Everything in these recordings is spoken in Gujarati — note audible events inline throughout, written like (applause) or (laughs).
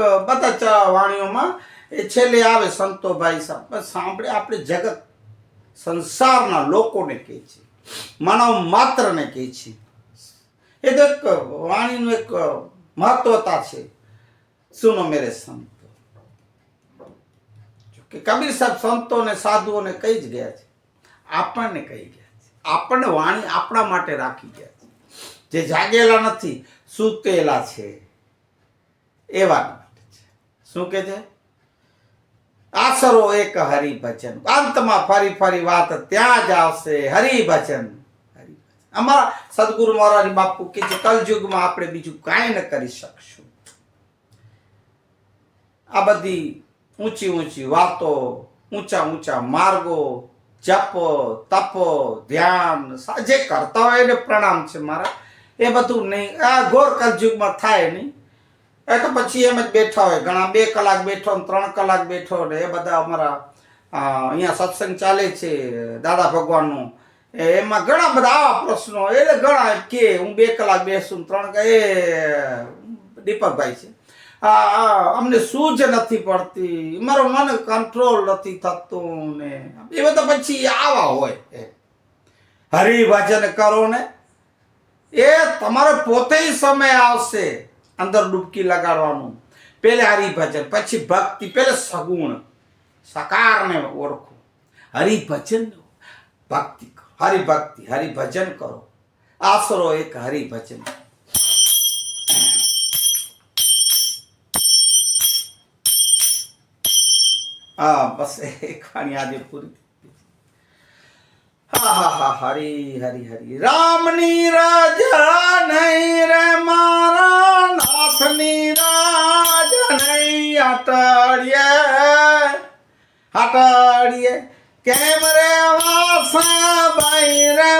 બધા ચ- વાણીઓમાં એ છેલ્લે આવે સંતોભાઈ સાંભળે, આપણે જગત સંસારના લોકોને કહે છે, માનવ માત્રને કહે છે. એ તો એક વાણીનું એક મહત્વતા છે. સુનો મેરે સંતો? કે કબીર સાહેબ સંતોને, સાધુઓને કહી જ ગયા છે. આપણને કહી ગયા છે. આપણને વાણી આપણા માટે રાખી ગયા છે. જે જાગેલા નથી, સૂતેલા છે. એવા શું કે છે? આસરો એક હરિભજન. અંતમાં ફરી ફરી વાત ત્યાં જ આવશે હરિભજન. અમારા સદગુરુ મહારાજ બાપુ કે છે, કલયુગમાં આપણે બીજું કાંઈ ન કરી શકશું. આ બધી ઊંચી ઊંચી વાતો, ઊંચા ઊંચા માર્ગો, જપ, તપ, ધ્યાન જે કરતા હોય એને પ્રણામ છે મારા. એ બધું નહીં. આ ઘોર કલયુગમાં થાય નહીં. એ તો પછી એમ જ બેઠા હોય. ઘણા બે કલાક બેઠો ને ત્રણ કલાક બેઠો ને એ બધા અમારા અહીંયા સત્સંગ ચાલે છે દાદા ભગવાનનું. એમાં ઘણા બધા આવા પ્રશ્નો એટલે ઘણા કે હું બે કલાક બેસું ત્રણ એ, દીપકભાઈ છે. અમને સૂઝ નથી પડતી. મારો મન કંટ્રોલ નથી થતું ને. એ બધા પછી આવા હોય. હરિભજન કરો ને. એ તમારો પોતે સમય આવશે. અંદર ડૂબકી લગાડવાનું પેલે હરિભજન પછી ભક્તિ પેલે સગુણ સકારને ઓળખો હરિભજન ભક્તિ કરો હરિભક્તિ હરિભજન કરો આશરો એક હરિભજન હા બસ એક વાણી આજે પૂરી હા હા હા હરી હરી હરી રામની રાજા નહીં રે મારા નાથની રાજા નહીં અટળીએ હટાડીએ કેમ રે વાસ બાઈ રે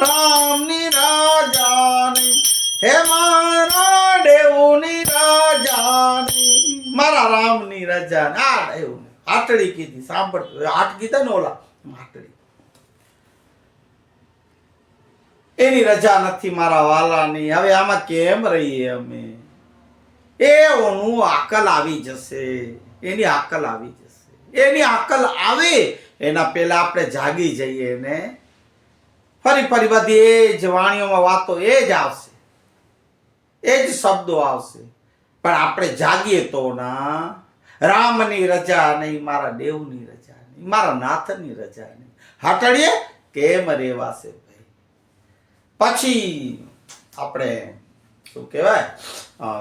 રામની રાજા નહીં હે મારા દેવની રાજાની, મારા રામની રાજાની, આ દેવની. આટડી કીધી સાંભળ આટ કીધા ને ઓલા આટડી એની રજા નથી મારા વાલાની. હવે આમાં કેમ રહીએ અમે? એનું આકલ આવી જશે. એની આકલ આવી જશે. એની આકલ આવે, એના પહેલા આપણે જાગી જઈએ ને. ફરી ફરી બધી એ જ વાણીઓમાં વાતો એ જ આવશે. એ જ શબ્દો આવશે. પણ આપણે જાગીએ તો ના. રામની રજા નહીં, મારા દેવની રજા નહીં, મારા નાથની રજા નહીં. હાટડીએ કેમ રેવાશે પછી આપણે શું કહેવાય?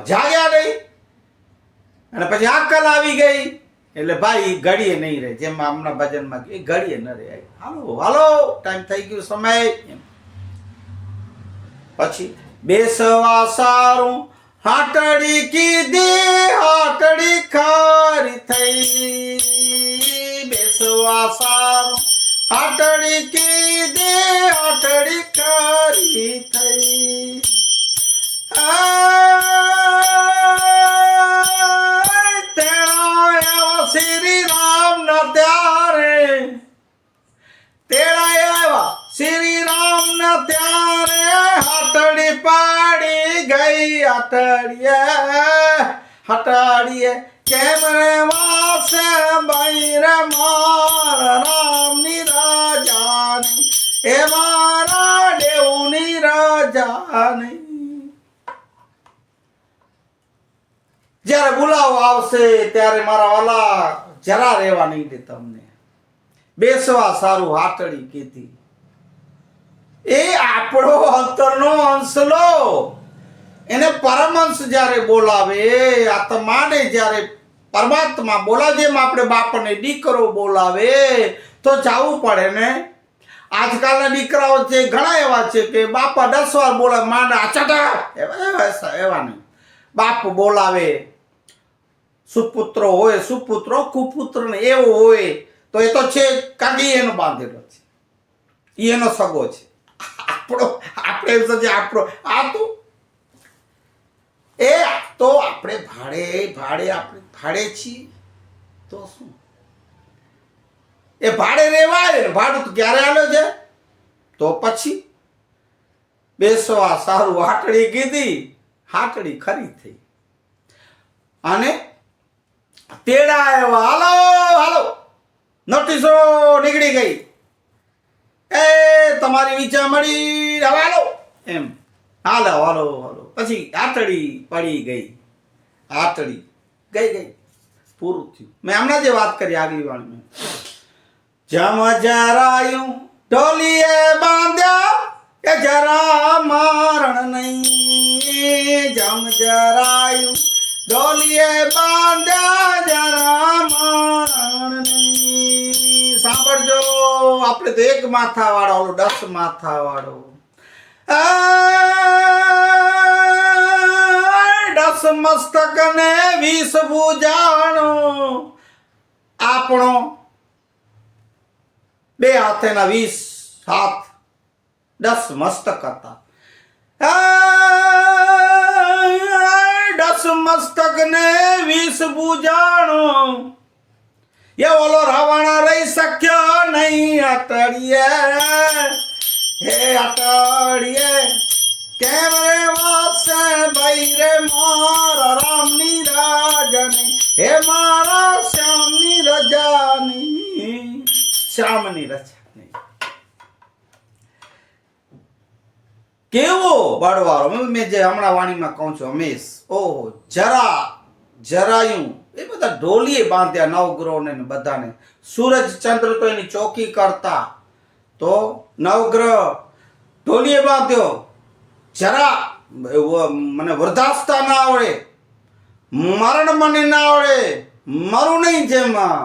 જાગ્યા નહીં. અને પછી આકલ આવી ગઈ. એટલે ભાઈ ઘડીએ નહીં રહે. જેમ આમના ભજનમાં એ ઘડીએ ન રહે. હાલો હાલો ટાઈમ થઈ ગયો સમય. પછી બેસવા સારું. હાટડી કીધી, હાટડી ખારી થઈ. બેસવા સારું. હાટડી કીધી હટડીએ, હટાડીએ. કેમ રે વાસે બાઈ રે માર રામની રાજાની? એ મારા દેવની રાજાની. જ્યારે બોલાવો આવશે ત્યારે મારા વાલા જરા રહેવા નહીં દે તમને. બેસવા સારું હાટડી કીધી. એ આપણો અંતરનો અંશલો એને પરમહંસ જ્યારે બોલાવે, આત્માને જ્યારે પરમાત્મા બોલા જેમ આપણે બાપને દીકરો બોલાવે, તો જવું પડે ને? આજકાલના દીકરાઓ છે ઘણા એવા છે કે બાપા દસ વાર બોલાવે માંડ આચાટા એવા એવા નહીં. બાપ બોલાવે, સુપુત્રો હોય, સુપુત્રો કુપુત્ર ને એવો હોય, તો એ તો છે કાગી એનો બાંધેલો છે. એનો સગો છે. (laughs) આપણો આપણે આપણો આ તો એ તો આપણે ભાડે ભાડે આપણે ભાડે છીએ. તો શું? એ ભાડે રેવાય ને, ભાડું તો ક્યારે આલ્યો છે? તો પછી બેસવા સારું હાટડી કીધી, હાટડી ખરી થઈ. અને તેડા આવ્યા, હાલો હાલો, નોટિસો નીકળી ગઈ. એ, તમારી વિચાર મળી, હવે હાલો. એમ. હાલો હાલો હાલો. પછી આતડી પડી ગઈ. આટડી ગઈ ગઈ. પૂરું થયું. મેં હમણાં જે વાત કરી આગલી વાળમાં જમ જરાયું ઢોલીએ બાંધ્યા કે જરા મારણ નહીં? જમ જરાયું ઢોલીએ બાંધ્યા જરા મારણ નહીં? સાંભળજો, આપણે તો એક માથા વાળો ઓલો દસ માથા વાળો દસ મસ્તક ને વીસ ભુજાણો. આપણો બે હાથેના વીસ હાથ દસ મસ્તક હતા. દસ મસ્તક ને વીસ ભુજાણો. એ ઓલો રાવણ રહી શક્યો નહીં અટડીએ હે અટળીએ કેમ રે વાસે ભાઈ રે મારા રામની રાજાની? હે મારા શ્યામની રજાની? શ્યામની રજાની. કેવો બળવારો મેં જે હમણાં વાણીમાં કહું છું હંમેશ ઓહો, જરા, જરાયું. એ બધા ઢોલીએ બાંધ્યા નવગ્રહોને બધાને. સૂરજ ચંદ્ર તો એની ચોકી કરતા. તો નવગ્રહ. ઢોલીએ બાંધ્યો. જરા મને વૃદ્ધાવસ્થા ના આવડે. મરણ મને ના આવડે. મરું નહીં જેમાં.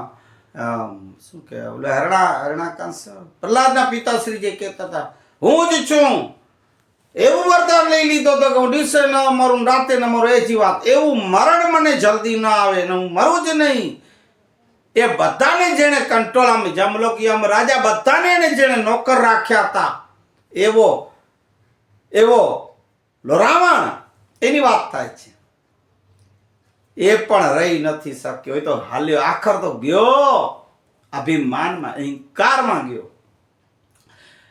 શું કે ઓલે હરણા, હરણાકાંત પ્રહલાદના પિતાશ્રી જે કહેતા હતા, હું જ છું. એવું વરદાન લઈ લીધો તો કે હું દિવસે ન મરું, રાતે ન મરું, એ જી વાત. એવું મરણ મને જલ્દી ના આવે ને હું મરું જ નહીં. એ બધાને જેણે કંટ્રોલ આમ જમલોકી, આમ રાજા, બધાને એને જેણે નોકર રાખ્યા હતા. એવો એવો લો રાવણ એની વાત થાય છે. એ પણ રહી નથી શક્યો. એ તો હાલ્યો, આખર તો ગયો. અભિમાનમાં અહંકારમાં ગયો.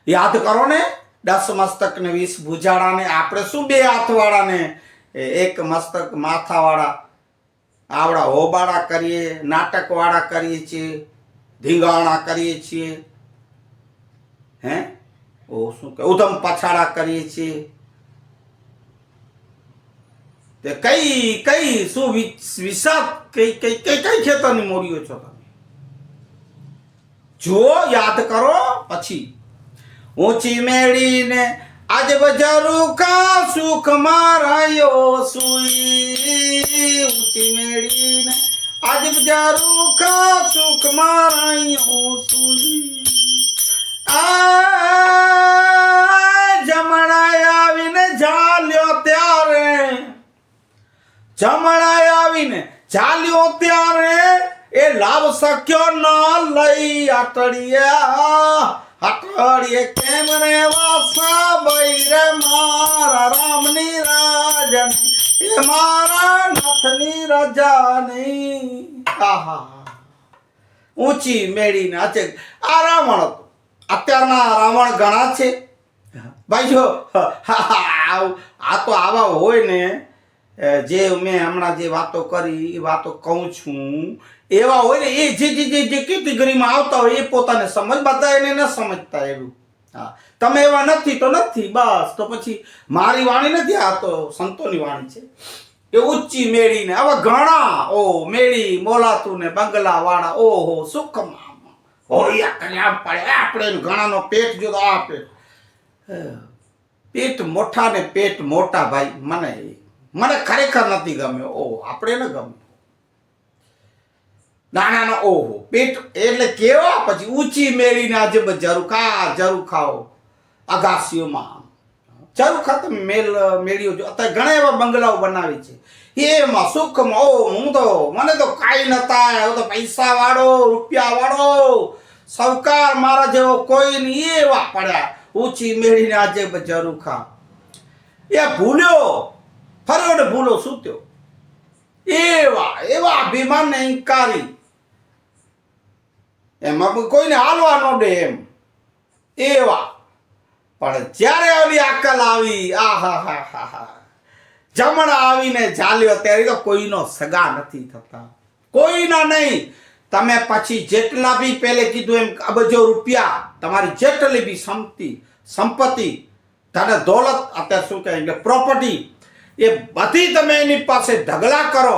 યાદ કરો ને, દસ મસ્તક ને વીસ ભૂજાડાને, આપણે શું બે હાથવાળાને? એક મસ્તક માથાવાળા આવડા હોબાળા કરીએ, નાટકવાળા કરીએ છીએ, ધીંગાણા કરીએ છીએ. હે? ઓ, શું કે ઉધમ પછાડા કરીએ છીએ. તે કઈ કઈ, શું વિષાદ કઈ કઈ કઈ કઈ ખેતરની મોરીઓ છો તમે? જુઓ, યાદ કરો પછી. ઊંચી મેળીને આજ બજારું કા સુખ મારાયો સુઈ? ઊંચી મેળીને આજ બજારું કા સુખ મારાયો સુઈ? આ જમણાય આવીને ઝાલ્યો ત્યારે. જમણાય આવીને ચાલ્યો ત્યારે એ લાભ શક્યો ન લઈ આટડિયા આટડીએ કેમ રે વાસા બૈરે મારા રામની રાજની? એ મારા નાથની રજાની. આહા ઊંચી મેળીને અચે આ રાવણ હતો. અત્યારના રાવણ ઘણા છે. ભાઈ જો આ તો આવા હોય ને. જે મેં હમણાં જે વાતો કરી, એ વાતો કહું છું. એવા હોય ને, એ જે જે જે કેટેગરીમાં આવતા હોય, એ પોતાને સમજ બધા એને ન સમજતા એવું હા. તમે એવા નથી તો નથી, બસ. તો પછી મારી વાણી નથી, આ તો સંતોની વાણી છે. એ ઊંચી મેળીને હવે ઘણા, ઓ, મેળી, મોલાતું ને બંગલા વાળા ઓહો, સુખમાં. હોળિયા કર્યા પડે. આપણે ઘણાનો પેટ જો આ પેટ. પેટ મોટા ને પેટ મોટા ભાઈ, મને મને ખરેખર નથી ગમ્યો. ઓહો, આપણે ન ગમે નાના ના ઓહો, પેટ, એટલે કેવા પછી ઊંચી મેળીને આજે જરૂર ખા, જરૂર ખાઓ અગાસીઓમાં. જરૂર ખાતે મેલ, મેળીઓ જો. અત્યારે ઘણા એવા બંગલાઓ બનાવી છે. એમાં સુખમાં ઓ હું તો, મને તો કાંઈ નતા હું તો પૈસા વાળો, રૂપિયા વાળો. સૌકાર મારા જેવો કોઈ નહીં. એવા પડ્યા. ઊંચી મેળીને આજે જરૂર ખા. એ ભૂલ્યો. ફર્યો ને ભૂલો સૂત્યો. એવા એવા અભિમાન ઇન્કારી એમાં કોઈને હાલવા ન દે એમ. એવા. પણ જ્યારે આવી અક્કલ આવી આ હા હા હા હા જમણા આવીને ચાલ્યો ત્યારે તો કોઈનો સગા નથી થતા. કોઈના નહીં. તમે પછી જેટલા બી પહેલે કીધું એમ અબજો રૂપિયા, તમારી જેટલી બી સંપત્તિ સંપત્તિ તારે દોલત, અત્યારે શું કહે એટલે પ્રોપર્ટી એ બધી તમે એની પાસે ઢગલા કરો.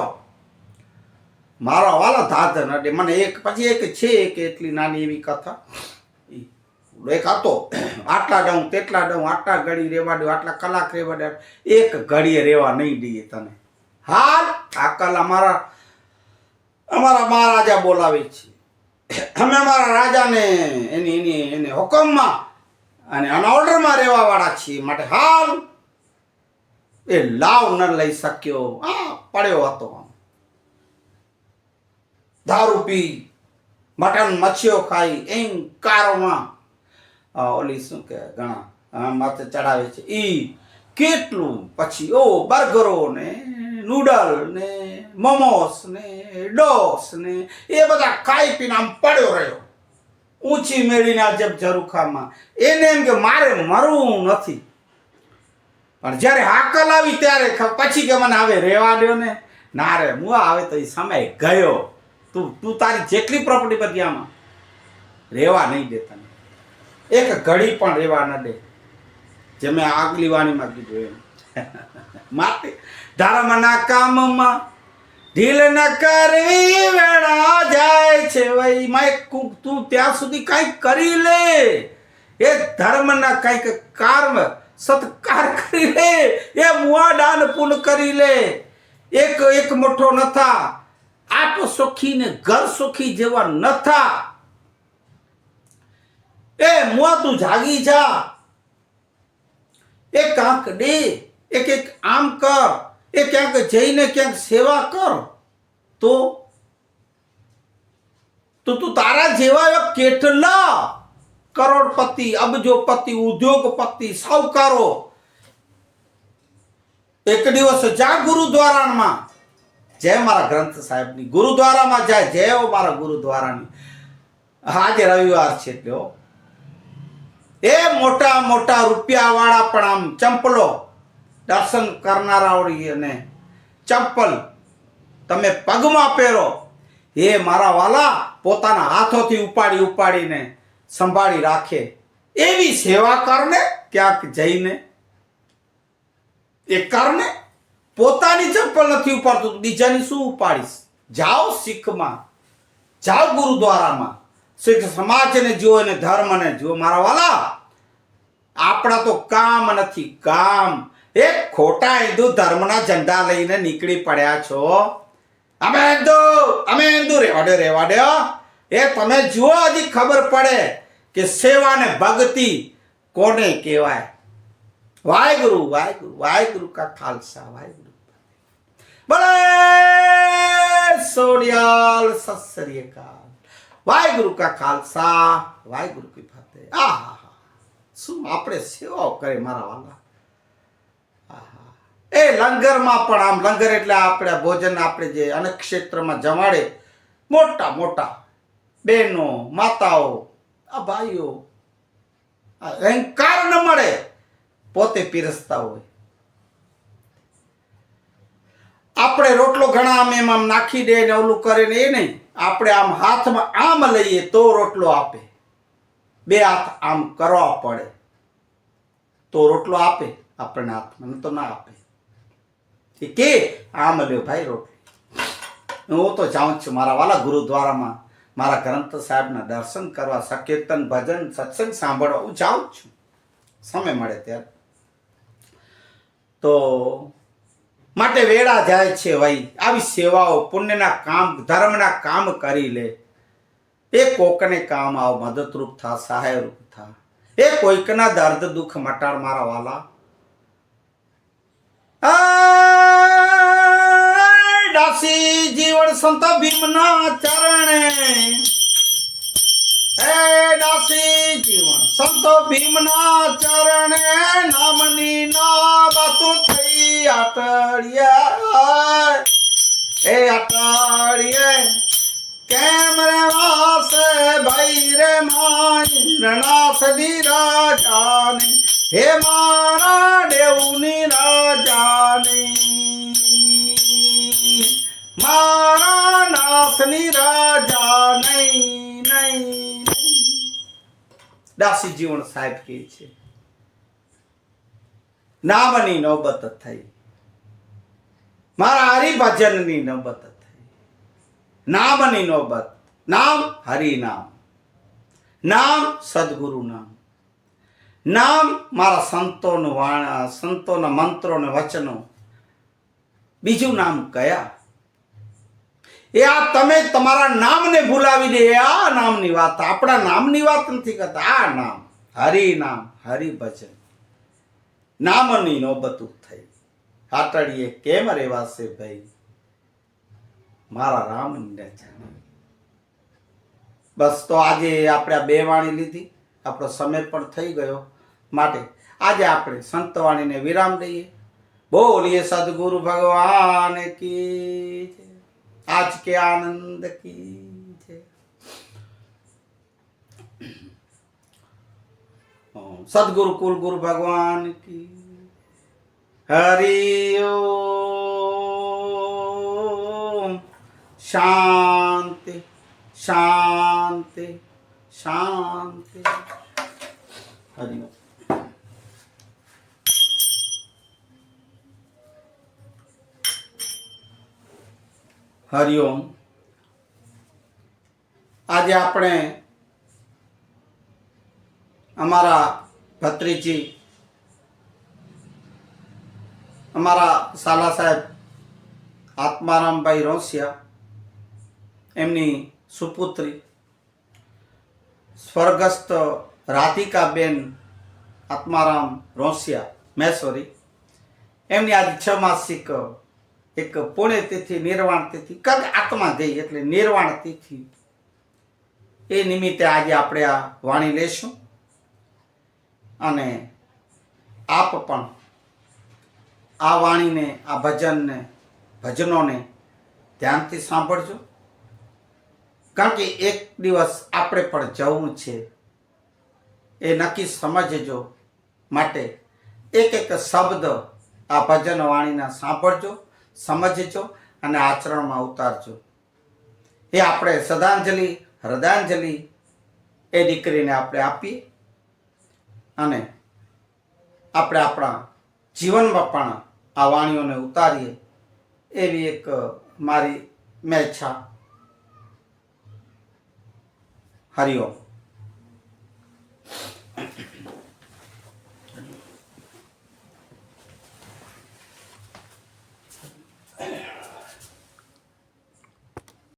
મારો વાલો ધાત નડે મને એક, પછી એક છે એક એટલી નાની એવી કથા. એક હતો. આટલા ડઉં તેટલા ડઉં આટલા ઘડી રેવા દઉં, આટલા કલાક રેવા દે એક ઘડીએ રેવા નહીં દઈએ તને. હાલ આ કલ અમારા અમારા મહારાજા બોલાવે છે. અમે અમારા રાજાને એની એની, એને હુકમમાં અને ઓર્ડરમાં રહેવાવાળા છીએ માટે હાલ એ લાવ ન લઈ શક્યો. આ પડ્યો હતો. દારૂ પી, મટન મચ્છીઓ ખાઈ, એમ કારોમાં. ઓલી શું કે ઘણા માથે ચડાવે છે. ઈ કેટલું? પછી, ઓ, બર્ગરો ને નૂડલ ને મોમોસ ને ડોસ ને એ બધા ખાઈ પીને આમ પડ્યો રહ્યો. ઊંચી મેળીને અજબ ઝરૂખામાં. એને એમ કે મારે મરવું નથી. પણ જ્યારે હાકલ આવી ત્યારે પછી કે મને હવે રહેવા દ્યો ને. ના રે, હું આવે તો એ સમય ગયો. તું તું તારી જેટલી પ્રોપર્ટી પર આમાં રહેવા નહીં દે તને એક ઘડી પણ રહેવા ન દે. જે મેં આગલી વાણીમાં કીધું એમ. (laughs) માટે ધર્મના કામમાં ઢીલ ન કરવી, વેળા જાય છે ભાઈ માય તું ત્યાં સુધી કંઈક કરી લે. એ ધર્મના કંઈક કર્મ સત્કાર કરી લે, એ મુઆ દાન પુન કરી લે. એક એક મોટો નથા આપ સુખી ને ઘર સુખી જેવા નથા. એ મુઆ તું જાગી જા. એ કાંક દે, એક એક આમ કર. એ ક્યાંક જઈને ક્યાંક સેવા કર. તો તો તારા જેવા કેટલા કરોડપતિ, અબજોપતિ, ઉદ્યોગપતિ, સાવકારો. એક દિવસ જા ગુરુદ્વારામાં, જય મારા ગ્રંથ સાહેબની, ગુરુદ્વારામાં જાય, જય મારા ગુરુદ્વારાની. આજે રવિવાર છે એટલે એ મોટા મોટા રૂપિયા વાળા પણ આમ ચંપલો દર્શન કરનારાઓની અને ચંપલ તમે પગમાં પહેરો, એ મારા વાલા પોતાના હાથોથી ઉપાડી ઉપાડીને સંભાળી રાખે. એવી સેવા કરને, ક્યાંક જઈને, એ કરને પોતાની ચપ્પલ નથી ઉપાડતું. બીજાની શું ઉપાડીશ? જાઓ શીખમાં. જાઓ ગુરુદ્વારામાં. શીખ સમાજને જુઓ અને ધર્મને જુઓ. મારા વાલા, આપણા તો કામ નથી કામ એ ખોટા હિન્દુ ધર્મના ઝંડા લઈને નીકળી પડ્યા છો. અમે હિન્દુ અમે હિન્દુ રેવા દે રેવા દે હો. એ તમે જુઓ, હજી ખબર પડે. કે સેવા ને ભક્તિ કોને કહેવાય? વાહેગુરુ વાહેગુરુ વાહેગુરુ કા ખાલસા વાહેગુરુ બળે સોડિયાલ સત્સરીયકાલ વાહેગુરુ કા ખાલસા વાહેગુરુ કી ફતેહ આહા શું આપણે સેવાઓ કરે મારા વાલા? આહા. એ લંગરમાં પણ આમ, લંગર એટલે આપણે ભોજન આપણે જે અનેક ક્ષેત્રમાં જમાડે, મોટા મોટા બહેનો માતાઓ આ ભાઈઓ અહંકાર ન મળે, પોતે પીરસતા હોય. આપણે રોટલો ઘણા આમ એમ આમ નાખી દે ને ઓલું કરે ને એ નહીં. આપણે આમ હાથમાં આમ લઈએ તો રોટલો આપે. બે હાથ આમ કરવા પડે. તો રોટલો આપે, આપણને હાથમાં તો ના આપે. કે, આમ લ્યો ભાઈ રોટલી. હું તો જાઉં છું મારા વાલા ગુરુદ્વારામાં. મારા ગ્રંથ સાહેબના દર્શન કરવા સંકીર્તન, ભજન, સત્સંગ સાંભળવા હું જાઉં જ છું. સમય મળે ત્યારે. તો માટે વેળા જાય છે ભાઈ આવી સેવાઓ, પુણ્યના કામ, ધર્મના કામ કરી લે. એ કોકને કામ આવ, મદદરૂપ થા, સહાયરૂપ થા. એ કોઈકના દર્દ દુઃખ મટાડ મારા વાલા. આ દાસી જીવન સંત ભીમના ચરણે. હે દાસી જીવન સંતો ભીમના ચરણે નામની ના બાતો થઈ આટડિયા એ આટડિયે કેમ રે વાસ ભાઈ રે માઈ? રણાસ દી રાજાની, હે મારા દેવની રાજાની. મારા નાથની રાજા નહીં નહીં દાસી જીવન સાહેબ કહે છે, નામની નોબત થઈ. મારા હરિભજનની નોબત થઈ. નામની નોબત, નામ હરિનામ. નામ સદગુરુ નામ નામ મારા સંતોનું વાણા, સંતોના મંત્રો ને વચનો. બીજું નામ કયા? એ આ તમે તમારા નામને ભૂલાવીને એ આ નામની વાત, આપણા નામની વાત નથી કરતા, આ નામ હરિ નામ હરિભજન. નામની નોબતું થઈ. હાટડીએ કેમ રહેવાશે ભાઈ? મારા રામને બસ તો આજે આપણે આ બે વાણી લીધી, આપણો સમય પણ થઈ ગયો. માટે આજે આપણે સંતવાણીને વિરામ દઈએ. બોલીએ સદગુરુ ભગવાન કી. આજ કે આનંદ કી. ઓમ. સદગુરુ કુલ ગુરુ ભગવાન કી હરિયો શાંતિ શાંતિ શાંતિ હરિ હરિઓમ આજે આપણે અમારા ભત્રીજી, અમારા સાલા સાહેબ આત્મારામભાઈ રોસિયા, એમની સુપુત્રી, સ્વર્ગસ્થ રાધિકાબેન આત્મારામ રોસિયા મહેશ્વરી એમની આજે છ માસિક એક પુણ્યતિથિ નિર્વાણ તિથિ કદ આત્મા ગઈ એટલે નિર્વાણ તિથિ. એ નિમિત્તે આજે આપણે આ વાણી લેશું અને આપ પણ આ વાણીને, આ ભજનને, ભજનોને ધ્યાનથી સાંભળજો. કારણ કે એક દિવસ આપણે પણ જવું છે એ નક્કી સમજજો માટે એક એક શબ્દ આ ભજન વાણીના સાંભળજો. સમજજો અને આચરણમાં ઉતારજો. એ આપણે શ્રદ્ધાંજલિ, હૃદયાંજલિ એ દીકરીને આપણે આપીએ અને આપણે આપણા જીવનમાં પણ આ વાણીઓને ઉતારીએ એવી એક મારી મેચ્છા હરિઓમ